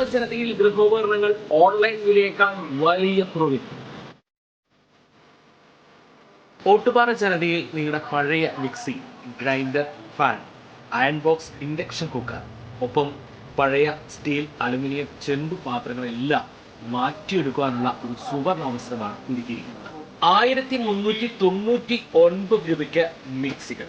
Ottupara ജനതയിൽ ഗൃഹോപകരണങ്ങൾ online വിലയേക്കാൾ വലിയ കുറവിൽ. ഓട്ടുപാറ ജനതയിൽ നിങ്ങളുടെ പഴയ mixie grinder fan iron box induction cooker ഒപ്പം പഴയ സ്റ്റീൽ അലുമിനിയം ചെമ്പ് പാത്രങ്ങളെല്ലാം മാറ്റിയെടുക്കാനുള്ള ഒരു സുവർണ അവസരമാണ് ഒരുക്കിയിരിക്കുന്നത് ആയിരത്തി മുന്നൂറ്റി തൊണ്ണൂറ്റി ഒൻപത് രൂപയ്ക്ക് മിക്സികൾ.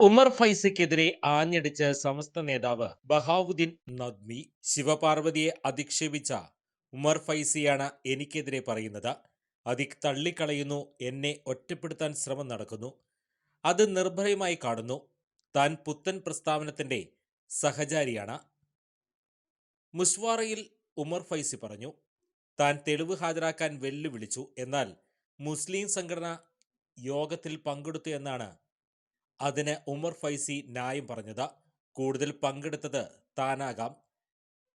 Umar ഫൈസയ്ക്കെതിരെ ആഞ്ഞടിച്ച സമസ്ത നേതാവ് ബഹാവുദ്ദീൻ നദ്മി ശിവപാർവതിയെ അധിക്ഷേപിച്ച ഉമർ ഫൈസിയാണ് എനിക്കെതിരെ പറയുന്നത്. അതി തള്ളിക്കളയുന്നു എന്നെ ഒറ്റപ്പെടുത്താൻ ശ്രമം നടക്കുന്നു. അത് നിർഭയമായി കാണുന്നു. താൻ പുത്തൻ പ്രസ്താവനത്തിന്റെ സഹചാരിയാണ്. മുസ്വാറയിൽ ഉമർ ഫൈസി പറഞ്ഞു താൻ തെളിവ് ഹാജരാക്കാൻ വെല്ലുവിളിച്ചു. എന്നാൽ മുസ്ലിം സംഘടന യോഗത്തിൽ പങ്കെടുത്തു എന്നാണ് അതിന് ഉമർ ഫൈസി ന്യായം പറഞ്ഞത്. കൂടുതൽ പങ്കെടുത്തത് താനാകാം.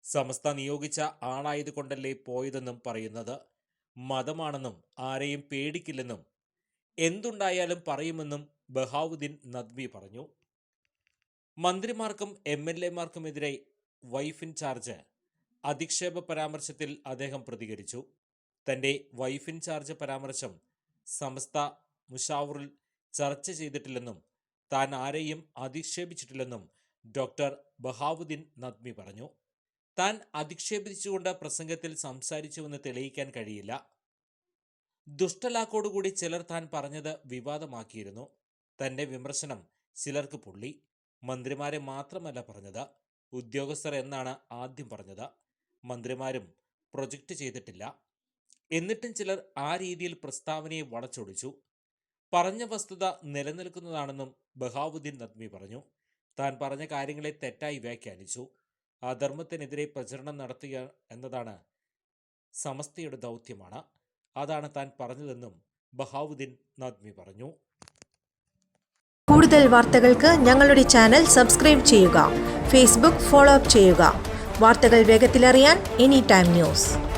സമസ്ത നിയോഗിച്ച ആളായതുകൊണ്ടല്ലേ പോയതെന്നും പറയുന്നത്. മതമാണെന്നും ആരെയും പേടിക്കില്ലെന്നും എന്തുണ്ടായാലും പറയുമെന്നും ബഹാവുദ്ദീൻ നദ്വി പറഞ്ഞു. മന്ത്രിമാർക്കും എം എൽ എമാർക്കുമെതിരെ വൈഫ് ഇൻ ചാർജ് അധിക്ഷേപ പരാമർശത്തിൽ അദ്ദേഹം പ്രതികരിച്ചു. തന്റെ വൈഫ് ഇൻ ചാർജ് പരാമർശം സമസ്ത മുഷാവറിൽ ചർച്ച ചെയ്തിട്ടില്ലെന്നും താൻ ആരെയും അധിക്ഷേപിച്ചിട്ടില്ലെന്നും ഡോക്ടർ ബഹാവുദ്ദീൻ നദ്മി പറഞ്ഞു. താൻ അധിക്ഷേപിച്ചുകൊണ്ട് പ്രസംഗത്തിൽ സംസാരിച്ചുവെന്ന് തെളിയിക്കാൻ കഴിയില്ല. ദുഷ്ടലാക്കോടുകൂടി ചിലർ താൻ പറഞ്ഞത് വിവാദമാക്കിയിരുന്നു. തന്റെ വിമർശനം ചിലർക്ക് പൊള്ളി. മന്ത്രിമാരെ മാത്രമല്ല പറഞ്ഞത്. ഉദ്യോഗസ്ഥർ എന്നാണ് ആദ്യം പറഞ്ഞത്. മന്ത്രിമാരും പ്രൊജക്റ്റ് ചെയ്തിട്ടില്ല. എന്നിട്ടും ചിലർ ആ രീതിയിൽ പ്രസ്താവനയെ വളച്ചൊടിച്ചു. പറഞ്ഞ വസ്തുത നിലനിൽക്കുന്നതാണെന്നും ബഹാവുദ്ദീൻ നദ്മി പറഞ്ഞു. താൻ പറഞ്ഞ കാര്യങ്ങളെ തെറ്റായി വ്യാഖ്യാനിച്ചു. അധർമ്മത്തിനെതിരെ പ്രചരണം നടത്തുക എന്നതാണ് സമസ്തയുടെ ദൗത്യമാണ്. അതാണ് താൻ പറഞ്ഞതെന്നും ബഹാവുദ്ദീൻ നദ്മി പറഞ്ഞു. കൂടുതൽ വാർത്തകൾക്ക് ഞങ്ങളുടെ ചാനൽ സബ്സ്ക്രൈബ് ചെയ്യുക. ഫേസ്ബുക്ക് ഫോളോ അപ്പ് ചെയ്യുക. വാർത്തകൾ വേഗത്തിലറിയാൻ എനി ടൈം ന്യൂസ്.